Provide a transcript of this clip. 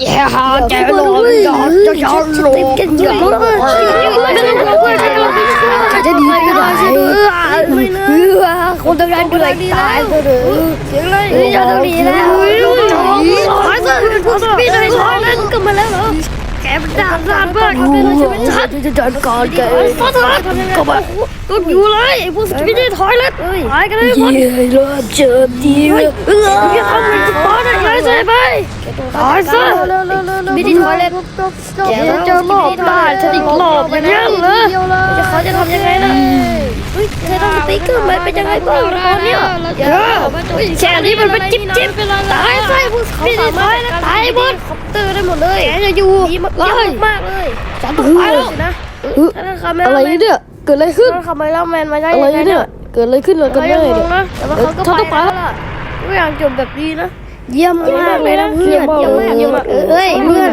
แย่ฮาแกหลงยอดจะยอดหลงกันเยอะจะดีไม่ได้เออคนทำงานด้วยตายก็เลยเสียงเลยจะต้องดีแล้วขอสักพี่หน่อยขอนั้นก็มาแล้วเหรอแกเป็นดาบดาบมากฉันจะจัดการแกขอโทษก็มาก็อยู่เลยไอ้พวกพี่ได้ถอยแล้วถอยกันเลยเย้เริ่มเจอดีเออพี่ทำให้สปอร์ตอะไรใช่ไห มถอยซะไม่ได้ถอยเลยแกจะเจอรอบบ้านฉันอีกรอบอย่างนี้เหรอเขาจะทำยังไงล่ะเฮ้ยเธอต้องสติ๊กเกอร์มันเป็นยังไงบ้างตอนเนี้ยแค่นี้มันเป็นจิ๊บจิ๊บตายใส่พวกพี่ได้ถอยแล้วตายหมดเตอร์ได้หมดเลยแกจะอยู่เยอะมากเลยฉันต้องไปแล้วนะอะไรเนี่ยเกิดอะไรขึ้นคาเมล่าแมนมาได้อะไรยังไงเนี่ยเกิดอะไรขึ้นกับกันเขาแน่ยังงเนี่งยนะแต่ว่าเขาก็เขาต้องไปไปแล้วล่ะทุกอย่างจบแบบดีนะ เยี่ยมมากเลยนะเพื่อนเยี่ยมมากเยี่ยมมากเอ้ยเพื่อน